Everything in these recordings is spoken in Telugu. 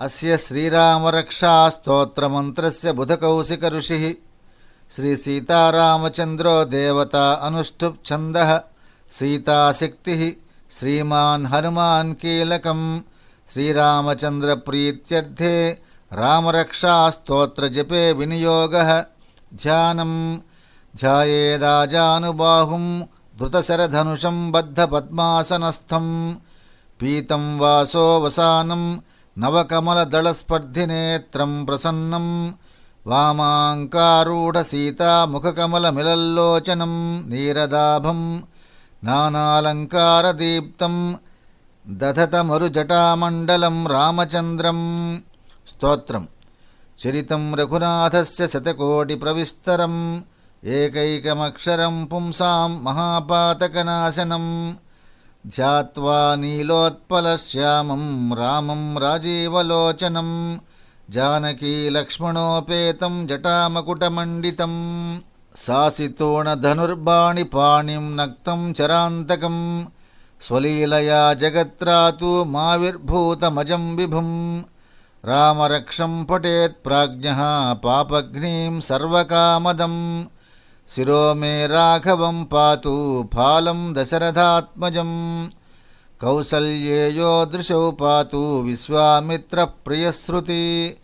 अस्य श्रीरामरक्षास्तोत्रमन्त्रस्य बुधकौशिकऋषिः श्रीसीतारामचन्द्रो देवता अनुष्ठुप् छन्दः सीताशक्तिः श्रीमान् हनुमान् कीलकं श्रीरामचन्द्रप्रीत्यर्थे रामरक्षास्तोत्रजपे विनियोगः। ध्यानं ध्यायेदाजानुबाहुं धृतशरधनुषं बद्धपद्मासनस्थं पीतं वासो वसानं నవకమలదళస్పర్ధినేత్రం ప్రసన్నం. వామాంకారూఢ వామాంకారూఢసీతాముఖకమలమిలల్లోచనం నీరదాభం. నానాలంకారదీప్తం దధతమరుజటామండలం రామచంద్రం. స్తోత్రం. చరితం రఘునాథస్య శతకోటిప్రవిస్తరం ఏకైకమక్షరం పుంసాం మహాపాతకనాశనం. ध्यात्वा नीलोत्पलश्यामं रामं राजीवलोचनं जानकीलक्ष्मणोपेतं जटामकुटमण्डितं सासितोणधनुर्बाणिपाणिं नक्तं चरान्तकं स्वलीलया जगत्रातु माविर्भूतमजं विभुं रामरक्षं पठेत् प्राज्ञः पापघ्नीं सर्वकामदम् शिरो मे राघवं पातु फालं दशरथात्मजं। कौसल्येयो दृशौ पातु विश्वामित्रप्रियश्रुति।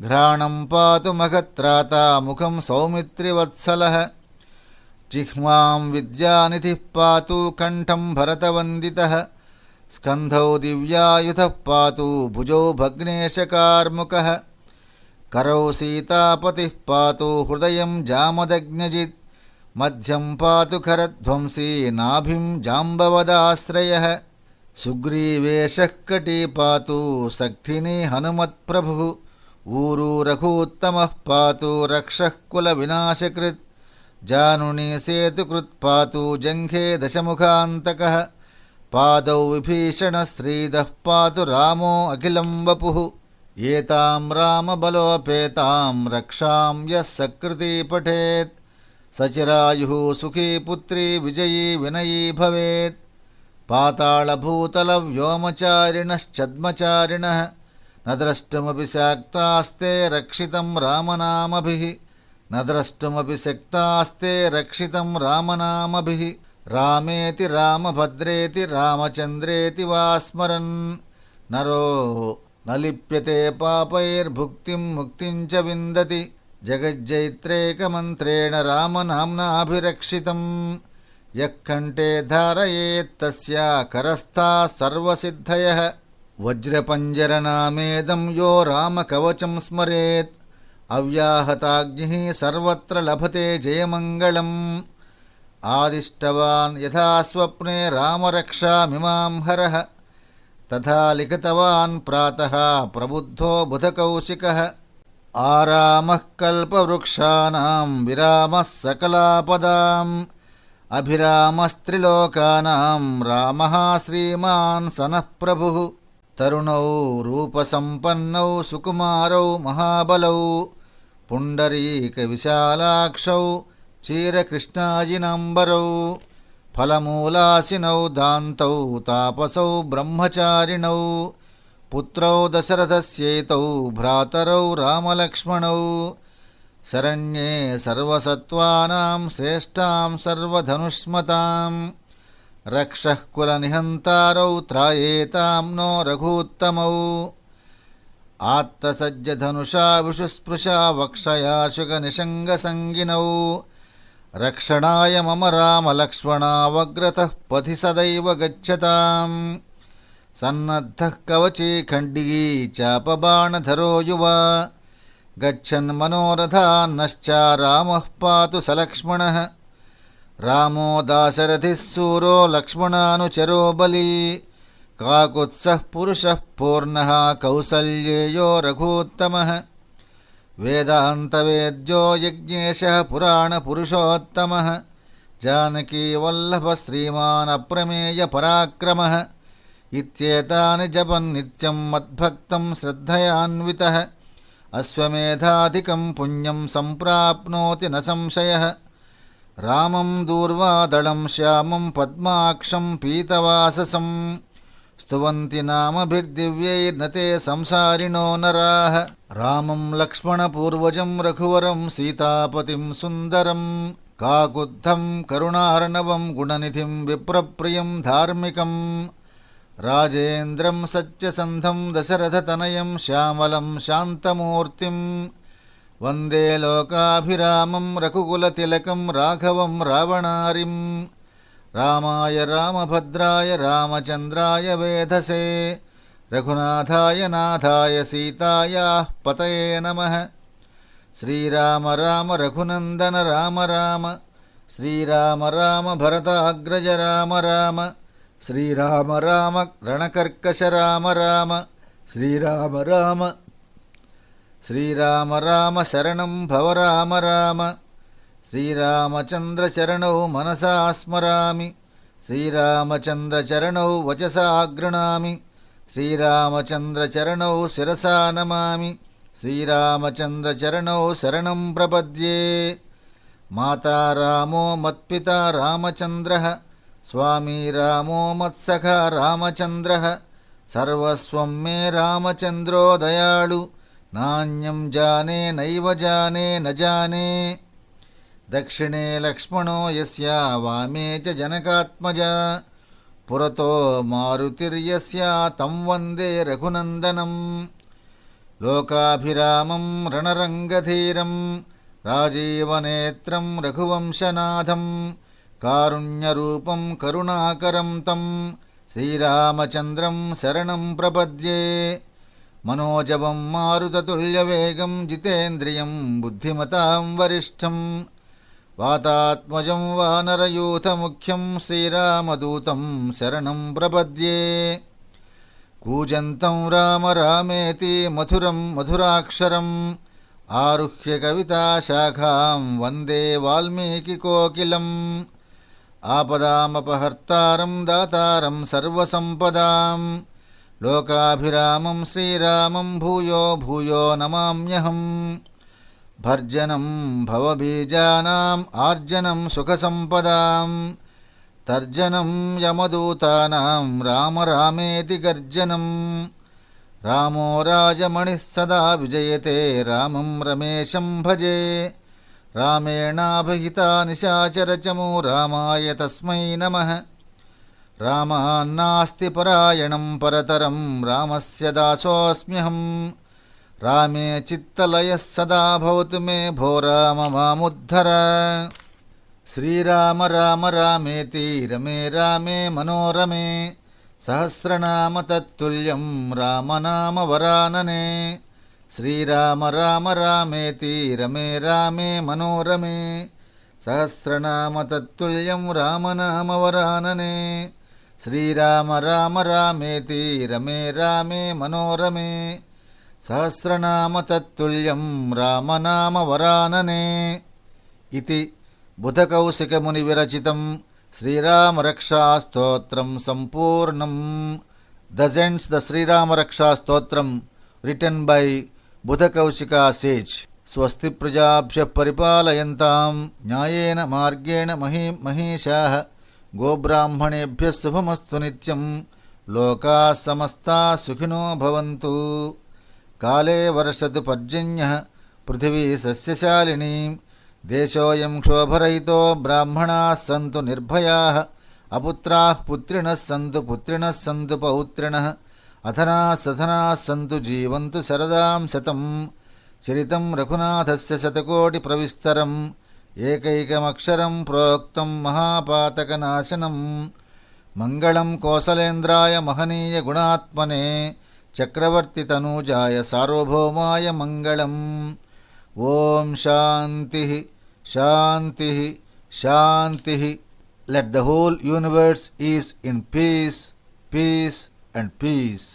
घ्राणं पातु महत्राता मुखं सौमित्रिवत्सलः। जिह्वां विद्यानिधिः पातु कण्ठं भरतवन्दितः। स्कन्धौ दिव्यायुधः पातु भुजौ भग्नेशकार्मुकः। करौ सीतापतिः पातु हृदयं जामदग्नजित् మధ్యం పాతు ఖరధ్వంసీ నాభిం జాంబవదాశ్రయ సుగ్రీవేశకటీ పాతు సక్తిని హనుమత్ప్రభు ఊరూరఘూత్తమ పాతు రక్షకుల వినాశకృత్ జానుని సేతుకృత్ పాతు జంఘే దశముఖాంతక పాదౌ విభీషణ స్త్రీద పాతు రామో అఖిలం వపు ఏతాం రామబలోపేతాం రక్షాం యః సకృతి పఠేత్ సచిరాయు సుఖీ పుత్రీ విజయీ వినయీ భవేత్. పాతాళభూతల వ్యోమచారిణశ్చద్మచారిణ నద్రష్టమపి శాక్తాస్తే రక్షితం రామనామభి. నద్రష్టమపి శక్తాస్తే రక్షితం రామనామభి. రామేతి రామభద్రేతి రామచంద్రేతి వా స్మరన్ నరో నలిప్యతే పాపైర్భుక్తిం ముక్తిం చ విందతి. जगज्जैत्रेकमन्त्रेण रामनाम्नाभिरक्षितं यः कण्ठे धारयेत्तस्य करस्थाः सर्वसिद्धयः। वज्रपञ्जरनामेदं यो रामकवचं स्मरेत्। अव्याहताग्निः सर्वत्र लभते जयमङ्गलम्। आदिष्टवान् यथा स्वप्ने रामरक्षामिमां हरः। तथा लिखितवान् प्रातः प्रबुद्धो बुधकौशिकः आरामः कल्पवृक्षाणां विरामः सकलापदाम् अभिरामस्त्रिलोकानां रामः श्रीमान् सनः प्रभुः तरुणौ रूपसम्पन्नौ सुकुमारौ महाबलौ पुण्डरीकविशालाक्षौ क्षीरकृष्णाजिनाम्बरौ फलमूलासिनौ दान्तौ तापसौ ब्रह्मचारिणौ पुत्रौ दशरथस्यैतौ भ्रातरौ रामलक्ष्मणौ शरण्ये सर्वसत्त्वानां श्रेष्ठां सर्वधनुष्मतां रक्षः कुलनिहन्तारौ त्रायेतां नो रघूत्तमौ आत्तसज्जधनुषा विषुस्पृशा वक्षया शुकनिषङ्गसङ्गिनौ रक्षणाय मम रामलक्ष्मणावग्रतः पथि सदैव गच्छताम् सन्नद्धः कवची खण्डिगी चापबाणधरो युवा। गच्छन् मनोरथान्नश्च रामः पातु स लक्ष्मणः रामो दाशरथिः सूरो लक्ष्मणानुचरो बली। काकुत्सः पुरुषः पूर्णः कौसल्येयो रघूत्तमः। वेदान्तवेद्यो यज्ञेशः पुराणपुरुषोत्तमः। जानकीवल्लभः श्रीमानप्रमेयपराक्रमः ఇత్యేతాని జపన్ నిత్యం మద్భక్తం శ్రద్ధయాన్విత. అశ్వమేధాధికం పుణ్యం సంప్రాప్నోతి న సంశయ. రామం దూర్వాదళం శ్యామం పద్మాక్షం పీతవాససం. స్తువంతి నామభిర్దివ్యైర్నతే సంసారిణో నరాః. రామం లక్ష్మణపూర్వజం రఘువరం సీతాపతిం సుందరం. కాకుద్ధం కరుణార్ణవం గుణనిధిం విప్రప్రియం ధార్మికం. राजेन्द्रं सत्यसन्धं दशरथतनयं श्यामलं शान्तमूर्तिं वन्दे लोकाभिरामं रघुकुलतिलकं राघवं रावणारिं रामाय रामभद्राय रामचन्द्राय वेधसे रघुनाथाय नाथाय सीतायाः पतये नमः। श्रीराम राम रघुनन्दन राम राम। श्रीराम राम भरताग्रज राम राम శ్రీరామ రామ రణకర్కశ రామ రామ శ్రీరామ రామ శ్రీరామ రామ శరణం భవ రామ రామ శ్రీరామచంద్రచరణౌ మనసా స్మరామి శ్రీరామచంద్రచరణౌ వచసా గృణామి శ్రీరామచంద్రచరణౌ శిరసా నమామి శ్రీరామచంద్రచరణౌ శరణం ప్రపద్యే. మాతా మత్పిత రామచంద్ర. స్వామీ రామో మత్సఖ రామచంద్ర సర్వస్వం మే రామచంద్రో దయాళు నాణ్యం జానే నైవ జానే నజానే దక్షిణే లక్ష్మణో యస్యా వామే చ జనకాత్మజ. పురతో మారుతిర్యస్యా తం వందే రఘునందనం. లోకాభిరామం రణరంగధీరం రాజీవనేత్రం రఘువంశనాథం. కారుణ్యరూపం కరుణాకరం తం. శ్రీరామచంద్రం శరణం ప్రపద్యే. మనోజవం మారుతతుల్యవేగం జితేంద్రియం బుద్ధిమతాం వరిష్టం. వాతాత్మజం వానరయూథ ముఖ్యం శ్రీరామదూతం శరణం ప్రపద్యే. కూజంతం రామ రామేతి మధురం మధురాక్షరం. ఆరుహ్య కవితాశాఖాం వందే వాల్మీకి కోకిలం. आपदामपहर्तारं दातारं सर्वसम्पदां लोकाभिरामं श्रीरामं भूयो भूयो नमाम्यहम् भर्जनं भवबीजानाम् आर्जनं सुखसम्पदां तर्जनं यमदूतानां राम रामेति गर्जनं रामो राजमणिः सदा विजयते रामं रमेशं भजे रामेणाभिहिता निशाचरचमो रामाय तस्मै नमः। रामान्नास्ति परायणं परतरं रामस्य दासोऽस्म्यहम् रामे चित्तलयः सदा भवतु मे भो राम मामुद्धर। श्रीराम राम रामेति रमे रामे मनोरमे। सहस्रनाम तत्तुल्यं रामनाम वरानने శ్రీరామ రామ రామేతి రమే రామే మనోరమే. సహస్రనామ తత్తుల్యం రామనామవరాననే శ్రీరామ రామ రామేతి రమే రామే మనోరమే. సహస్రనామ తత్తుల్యం రామనామవరాననే ఇది బుధకౌశికముని విరచితం. శ్రీరామరక్షాస్తోత్రం సంపూర్ణం. Thus ends the Shriramarakshastotram written by బుధకౌశికాసేజ్ స్వస్తి ప్రజాభ్య పరిపాలయంతాం. న్యాయన మార్గేణ మహీ మహేషా గోబ్రాహ్మణేభ్య శుభమస్సు నిత్యం. లోకా సమస్తా సుఖినో భవంతు. కాలే వర్షతు పర్జన్య పృథివీ సస్యశాలిని. దేశోయం క్షోభరయితో బ్రాహ్మణా సంతు నిర్భయా. అపుత్రా పుత్రిణ సంతు పుత్రిణ సంతు పౌత్రిణ అథనా సథనా సంతు జీవంతు శరదాం శతం. చరితం రఘునాథస్ శతకోటి ప్రవిస్తరం. ఏకైకమక్షరం ప్రోక్తం మహాపాతకనాశనం. మంగళం కోసలేంద్రాయ మహనీయ గుణాత్మనే. చక్రవర్తి తనూజాయ సార్వభౌమాయ మంగళం. ఓం శాంతి శాంతి శాంతి. Let the whole universe is in peace. Peace. And peace